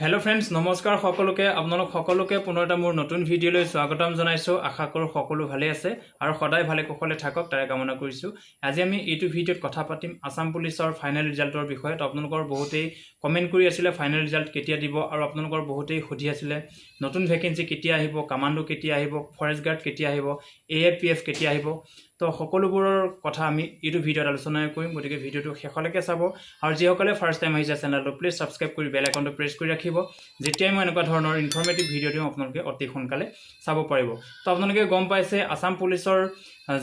Hello friends নমস্কাৰ সকলোকে আপোনালোক সকলোকে পুনৰ এটা মোৰ নতুন ভিডিঅ'লৈ স্বাগতম জনাইছোঁ। আশা কৰোঁ সকলো ভালে আছে আৰু সদায় ভালে কুশলে থাকক তাৰে কামনা কৰিছোঁ। আজি আমি এইটো ভিডিঅ'ত কথা পাতিম আছাম পুলিচৰ ফাইনেল ৰিজাল্টৰ বিষয়ে। আপোনালোকৰ বহুতেই কমেণ্ট কৰি আছিলে ফাইনেল ৰিজাল্ট কেতিয়া দিব আৰু আপোনালোকৰ বহুতেই সুধি আছিলে। নতুন ভেকেঞ্চি কেতিয়া আহিব কামাণ্ডো কেতিয়া আহিব ফৰেষ্ট গাৰ্ড কেতিয়া আহিব এ এফ পি এফ কেতিয়া আহিব। তো সকলোবোৰৰ কথা আমি এইটো ভিডিঅ'ত আলোচনা কৰিম গতিকে ভিডিঅ'টো শেষলৈকে চাব। আৰু যিসকলে ফাৰ্ষ্ট টাইম আহিছে চেনেলটো প্লিজ ছাবস্ক্ৰাইব কৰি বেল আইকনটো প্ৰেছ কৰি ৰাখিব। যেতিয়াই মই এনেকুৱা ধৰণৰ ইনফৰ্মেটিভ ভিডিঅ' দিওঁ আপোনালোকে অতি সোনকালে চাব পাৰিব। তো আপোনালোকে গম পাইছে আছাম পুলিচৰ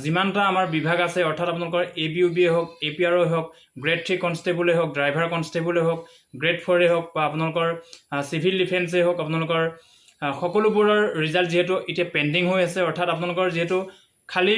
যিমানটা আমাৰ বিভাগ আছে অৰ্থাৎ আপোনালোকৰ এ বি ইউ বিয়ে হওক এ পি আৰই হওক গ্ৰেড থ্ৰী কনষ্টেবলেই হওক ড্ৰাইভাৰ কনষ্টেবলেই হওক গ্ৰেড ফ'ৰেই হওক বা আপোনালোকৰ চিভিল ডিফেন্সেই হওক আপোনালোকৰ সকলোবোৰৰ ৰিজাল্ট যিহেতু এতিয়া পেণ্ডিং হৈ আছে অৰ্থাৎ আপোনালোকৰ যিহেতু খালী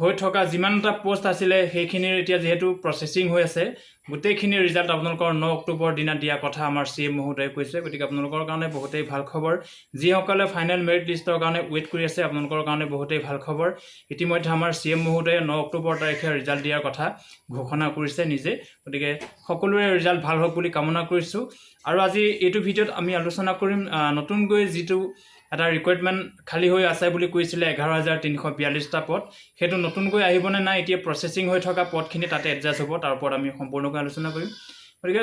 হৈ থকা যিমানটা পষ্ট আছিলে সেইখিনিৰ এতিয়া যিহেতু প্ৰচেচিং হৈ আছে গোটেইখিনি ৰিজাল্ট আপোনালোকৰ ন অক্টোবৰ দিনা দিয়া কথা আমাৰ চি এম মহোদয়ে কৈছে। গতিকে আপোনালোকৰ কাৰণে বহুতেই ভাল খবৰ। যিসকলে ফাইনেল মেৰিট লিষ্টৰ কাৰণে ৱেইট কৰি আছে আপোনালোকৰ কাৰণে বহুতেই ভাল খবৰ। ইতিমধ্যে আমাৰ চি এম মহোদয়ে ন অক্টোবৰ তাৰিখে ৰিজাল্ট দিয়াৰ কথা ঘোষণা কৰিছে নিজে। গতিকে সকলোৰে ৰিজাল্ট ভাল হওক বুলি কামনা কৰিছোঁ। আৰু আজি এইটো ভিডিঅ'ত আমি আলোচনা কৰিম নতুনকৈ যিটো এটা ৰিকুৱাৰমেণ্ট খালী হৈ আছে বুলি কৈছিলে এঘাৰ হাজাৰ তিনিশ বিয়াল্লিছটা পদ। সেইটো নতুনকৈ আহিবনে নাই, এতিয়া প্ৰচেচিং হৈ থকা পদখিনি তাতে এডজাষ্ট হ'ব, তাৰ ওপৰত আমি সম্পূৰ্ণকৈ আলোচনা কৰিম। গতিকে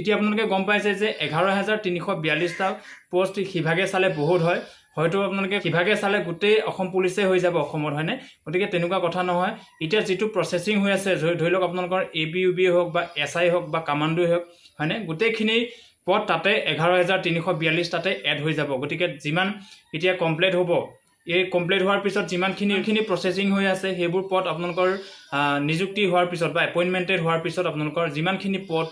এতিয়া আপোনালোকে গম পাইছে যে এঘাৰ হাজাৰ তিনিশ বিয়াল্লিছটা পষ্ট সিভাগে চালে বহুত হয়। হয়তো আপোনালোকে সিভাগে চালে গোটেই অসম পুলিচে হৈ যাব অসমত, হয়নে? গতিকে তেনেকুৱা কথা নহয়। এতিয়া যিটো প্ৰচেচিং হৈ আছে, ধৰি লওক আপোনালোকৰ এ বি ইউ বি হওক বা এছ আই হওক বা কামাণ্ডোই হওক, হয়নে? গোটেইখিনি পদ তাতে এঘাৰ হাজাৰ তিনিশ বিয়াল্লিছ তাতে এড হৈ যাব। গতিকে যিমান এতিয়া কমপ্লিট হ'ব এই কমপ্লিট হোৱাৰ পিছত যিমানখিনিখিনি প্ৰচেচিং হৈ আছে সেইবোৰ পদ আপোনালোকৰ নিযুক্তি হোৱাৰ পিছত বা এপইণ্টমেণ্টেড হোৱাৰ পিছত আপোনালোকৰ যিমানখিনি পদ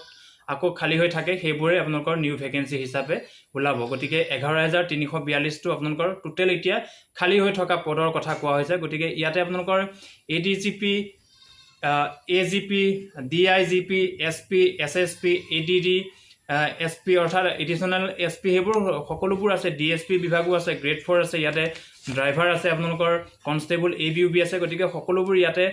আকৌ খালী হৈ থাকে সেইবোৰে আপোনালোকৰ নিউ ভেকেঞ্চি হিচাপে ওলাব। গতিকে এঘাৰ হাজাৰ তিনিশ বিয়াল্লিছটো আপোনালোকৰ টোটেল এতিয়া খালী হৈ থকা পদৰ কথা কোৱা হৈছে। গতিকে ইয়াতে আপোনালোকৰ A D G P A G P D I G P S P S S P A D D S P অৰ্থাৎ এডিশ্যনেল এছ পি সেইবোৰ সকলোবোৰ আছে ডি এছ পি বিভাগো আছে গ্ৰেড ফ'ৰ আছে ইয়াতে ড্ৰাইভাৰ আছে আপোনালোকৰ constable A B U B আছে গতিকে সকলোবোৰ ইয়াতে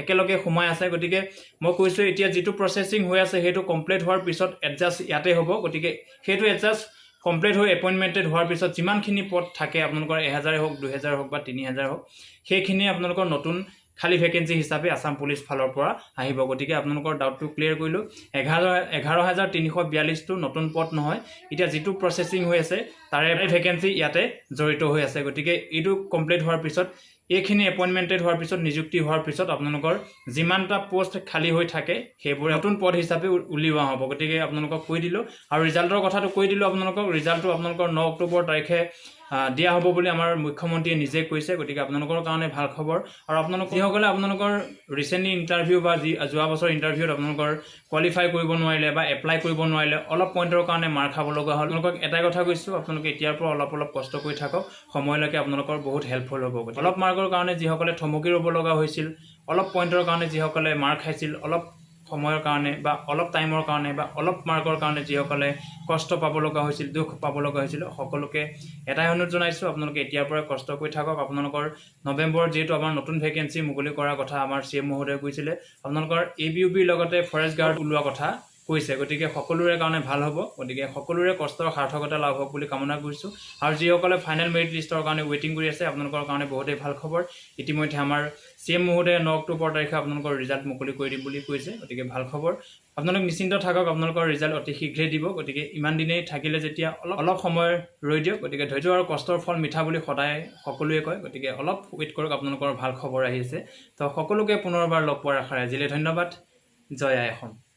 একেলগে সোমাই আছে। গতিকে মই কৈছোঁ এতিয়া যিটো প্ৰচেচিং হৈ আছে সেইটো কমপ্লিট হোৱাৰ পিছত এডজাষ্ট ইয়াতে হ'ব। গতিকে সেইটো এডজাষ্ট কমপ্লিট হৈ এপইণ্টমেণ্টেড হোৱাৰ পিছত যিমানখিনি পদ থাকে আপোনালোকৰ এহেজাৰে হওক দুহেজাৰ হওক বা তিনি হেজাৰ হওক সেইখিনি আপোনালোকৰ নতুন খালী ভেকেঞ্চি হিচাপে আছাম পুলিচ ফালৰ পৰা আহিব। গতিকে আপোনালোকৰ ডাউটটো ক্লিয়াৰ কৰিলোঁ। এঘাৰ এঘাৰ হাজাৰ তিনিশ বিয়াল্লিছটো নতুন পদ নহয়। এতিয়া যিটো প্ৰচেচিং হৈ আছে, তাৰে ভেকেঞ্চি ইয়াতে জড়িত হৈ আছে। গতিকে এইটো কমপ্লিট হোৱাৰ পিছত, এইখিনি এপইণ্টমেণ্টেড হোৱাৰ পিছত, নিযুক্তি হোৱাৰ পিছত আপোনালোকৰ যিমানটা পষ্ট খালী হৈ থাকে, সেইবোৰ নতুন পদ হিচাপে উলিওৱা হ'ব। গতিকে আপোনালোকক কৈ দিলোঁ। আৰু ৰিজাল্টৰ কথাটো কৈ দিলোঁ আপোনালোকক। ৰিজাল্টটো আপোনালোকৰ ন অক্টোবৰ তাৰিখে দিয়া হ'ব বুলি আমাৰ মুখ্যমন্ত্ৰীয়ে নিজে কৈছে, গতিকে আপোনালোকৰ কাৰণে ভালো খবৰ। আৰু আপোনালোক যিসকলে আপোনালোকৰ ৰিচেণ্টলি ইণ্টাৰভিউ বা যি যোৱা বছৰ ইণ্টাৰভিউত আপোনালোকৰ কোৱালিফাই কৰিব নোৱাৰিলে বা এপ্লাই কৰিব নোৱাৰিলে, অলপ পইণ্টৰ কাৰণে মাৰ খাব লগা হ'ল। আপোনালোকক এটাই কথা কৈছোঁ, আপোনালোকে এতিয়াৰ পৰা অলপ অলপ কষ্ট কৰি থাকক। সময়লৈকে আপোনালোকৰ বহুত হেল্পফুল হ'ব। অলপ মাৰ্কৰ কাৰণে যিসকলে থমকি ৰ'ব লগা হৈছিল, অলপ পইণ্টৰ কাৰণে যিসকলে মাৰ খাইছিল, অলপ সময়ৰ কাৰণে বা অলপ টাইমৰ কাৰণে বা অলপ মাৰ্কৰ কাৰণে যিসকলে কষ্ট পাব লগা হৈছিল, দুখ পাব লগা হৈছিল, সকলোকে এটাই অনুৰোধ জনাইছোঁ, আপোনালোকে এতিয়াৰ পৰাই কষ্ট কৰি থাকক। আপোনালোকৰ নৱেম্বৰত যিহেতু আমাৰ নতুন ভেকেঞ্চি মুকলি কৰাৰ কথা আমাৰ চি এম মহোদয়ে কৈছিলে, আপোনালোকৰ এ বি ইউ বিৰ লগতে ফৰেষ্ট গাৰ্ড ওলোৱা কথা কৈছে গতিকে সকলোৰে কাৰণে ভাল হ'ব। গতিকে সকলোৰে কষ্টৰ সাৰ্থকতা লাভ হওক বুলি কামনা কৰিছোঁ। আৰু যিসকলে ফাইনেল মেৰিট লিষ্টৰ কাৰণে ৱেইটিং কৰি আছে আপোনালোকৰ কাৰণে বহুতেই ভাল খবৰ। ইতিমধ্যে আমাৰ চি এম মহোদয়ে ন অক্টোবৰ তাৰিখে আপোনালোকৰ ৰিজাল্ট মুকলি কৰি দিম বুলি কৈছে। গতিকে ভাল খবৰ। আপোনালোক নিশ্চিন্ত থাকক আপোনালোকৰ ৰিজাল্ট অতি শীঘ্ৰেই দিব। গতিকে ইমান দিনেই থাকিলে যেতিয়া অলপ অলপ সময় ৰৈ দিয়ক। গতিকে ধৈৰ্য আৰু কষ্টৰ ফল মিঠা বুলি সদায় সকলোৱে কয়। গতিকে অলপ ৱেইট কৰক আপোনালোকৰ ভাল খবৰ আহিছে তো সকলোকে পুনৰবাৰ লগ পোৱাৰ আশাৰে আজিলৈ ধন্যবাদ। জয় আই অসম।